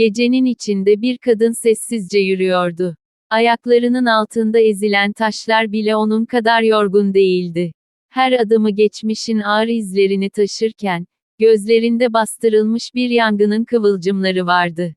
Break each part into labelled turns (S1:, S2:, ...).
S1: Gecenin içinde bir kadın sessizce yürüyordu. Ayaklarının altında ezilen taşlar bile onun kadar yorgun değildi. Her adımı geçmişin ağır izlerini taşırken, gözlerinde bastırılmış bir yangının kıvılcımları vardı.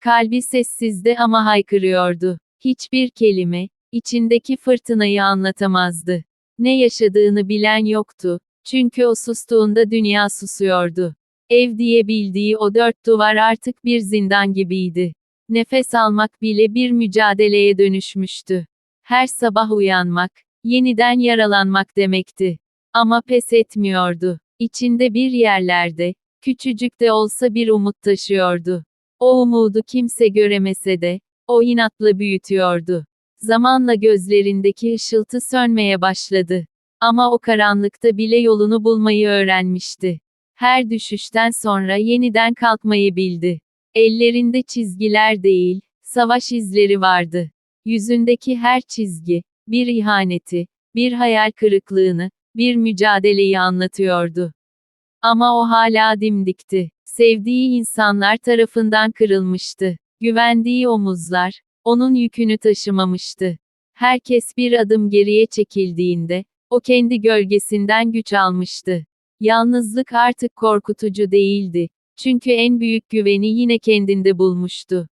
S1: Kalbi sessizdi ama haykırıyordu. Hiçbir kelime, içindeki fırtınayı anlatamazdı. Ne yaşadığını bilen yoktu. Çünkü o sustuğunda dünya susuyordu. Ev diye bildiği o dört duvar artık bir zindan gibiydi. Nefes almak bile bir mücadeleye dönüşmüştü. Her sabah uyanmak, yeniden yaralanmak demekti. Ama pes etmiyordu. İçinde bir yerlerde, küçücük de olsa bir umut taşıyordu. O umudu kimse göremese de, o inatla büyütüyordu. Zamanla gözlerindeki ışıltı sönmeye başladı. Ama o karanlıkta bile yolunu bulmayı öğrenmişti. Her düşüşten sonra yeniden kalkmayı bildi. Ellerinde çizgiler değil, savaş izleri vardı. Yüzündeki her çizgi, bir ihaneti, bir hayal kırıklığını, bir mücadeleyi anlatıyordu. Ama o hala dimdikti. Sevdiği insanlar tarafından kırılmıştı. Güvendiği omuzlar, onun yükünü taşımamıştı. Herkes bir adım geriye çekildiğinde, o kendi gölgesinden güç almıştı. Yalnızlık artık korkutucu değildi. Çünkü en büyük güveni yine kendinde bulmuştu.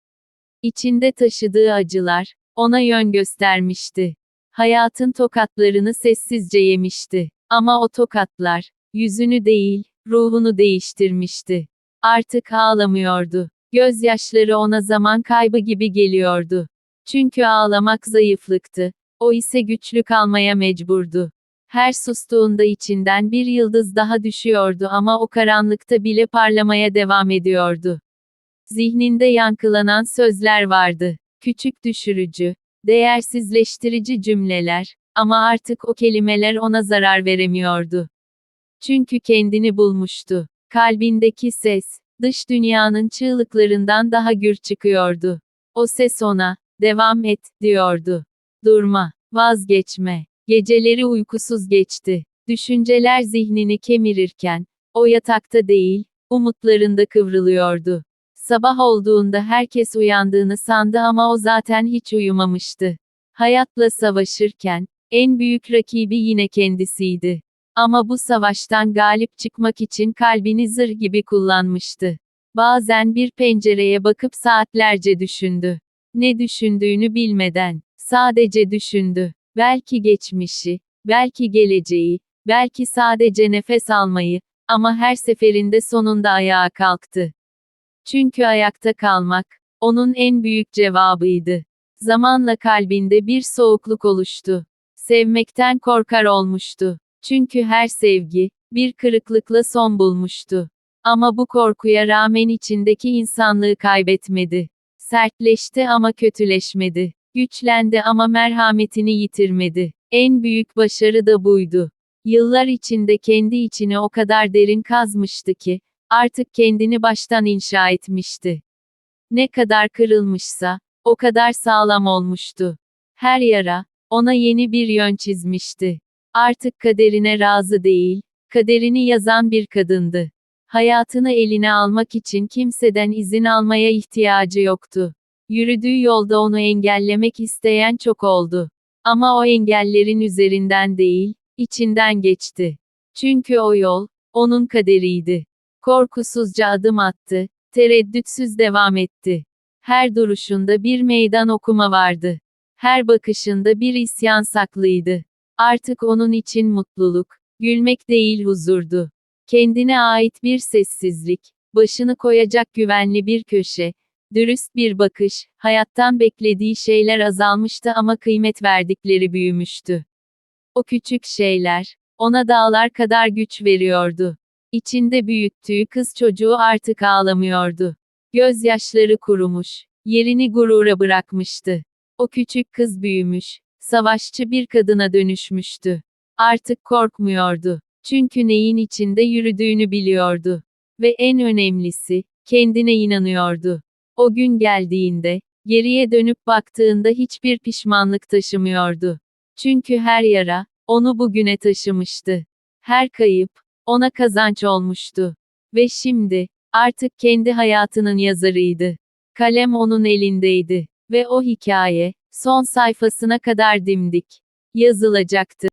S1: İçinde taşıdığı acılar, ona yön göstermişti. Hayatın tokatlarını sessizce yemişti. Ama o tokatlar, yüzünü değil, ruhunu değiştirmişti. Artık ağlamıyordu. Gözyaşları ona zaman kaybı gibi geliyordu. Çünkü ağlamak zayıflıktı. O ise güçlü kalmaya mecburdu. Her sustuğunda içinden bir yıldız daha düşüyordu ama o karanlıkta bile parlamaya devam ediyordu. Zihninde yankılanan sözler vardı. Küçük düşürücü, değersizleştirici cümleler, ama artık o kelimeler ona zarar veremiyordu. Çünkü kendini bulmuştu. Kalbindeki ses, dış dünyanın çığlıklarından daha gür çıkıyordu. O ses ona, devam et, diyordu. Durma, vazgeçme. Geceleri uykusuz geçti. Düşünceler zihnini kemirirken, o yatakta değil, umutlarında kıvrılıyordu. Sabah olduğunda herkes uyandığını sandı ama o zaten hiç uyumamıştı. Hayatla savaşırken, en büyük rakibi yine kendisiydi. Ama bu savaştan galip çıkmak için kalbini zırh gibi kullanmıştı. Bazen bir pencereye bakıp saatlerce düşündü. Ne düşündüğünü bilmeden, sadece düşündü. Belki geçmişi, belki geleceği, belki sadece nefes almayı, ama her seferinde sonunda ayağa kalktı. Çünkü ayakta kalmak, onun en büyük cevabıydı. Zamanla kalbinde bir soğukluk oluştu. Sevmekten korkar olmuştu. Çünkü her sevgi, bir kırıklıkla son bulmuştu. Ama bu korkuya rağmen içindeki insanlığı kaybetmedi. Sertleşti ama kötüleşmedi. Güçlendi ama merhametini yitirmedi. En büyük başarı da buydu. Yıllar içinde kendi içini o kadar derin kazmıştı ki, artık kendini baştan inşa etmişti. Ne kadar kırılmışsa, o kadar sağlam olmuştu. Her yara, ona yeni bir yön çizmişti. Artık kaderine razı değil, kaderini yazan bir kadındı. Hayatını eline almak için kimseden izin almaya ihtiyacı yoktu. Yürüdüğü yolda onu engellemek isteyen çok oldu. Ama o engellerin üzerinden değil, içinden geçti. Çünkü o yol, onun kaderiydi. Korkusuzca adım attı, tereddütsüz devam etti. Her duruşunda bir meydan okuma vardı. Her bakışında bir isyan saklıydı. Artık onun için mutluluk, gülmek değil huzurdu. Kendine ait bir sessizlik, başını koyacak güvenli bir köşe, dürüst bir bakış, hayattan beklediği şeyler azalmıştı ama kıymet verdikleri büyümüştü. O küçük şeyler, ona dağlar kadar güç veriyordu. İçinde büyüttüğü kız çocuğu artık ağlamıyordu. Gözyaşları kurumuş, yerini gurura bırakmıştı. O küçük kız büyümüş, savaşçı bir kadına dönüşmüştü. Artık korkmuyordu. Çünkü neyin içinde yürüdüğünü biliyordu. Ve en önemlisi, kendine inanıyordu. O gün geldiğinde, geriye dönüp baktığında hiçbir pişmanlık taşımıyordu. Çünkü her yara, onu bugüne taşımıştı. Her kayıp, ona kazanç olmuştu. Ve şimdi, artık kendi hayatının yazarıydı. Kalem onun elindeydi ve o hikaye son sayfasına kadar dimdik yazılacaktı.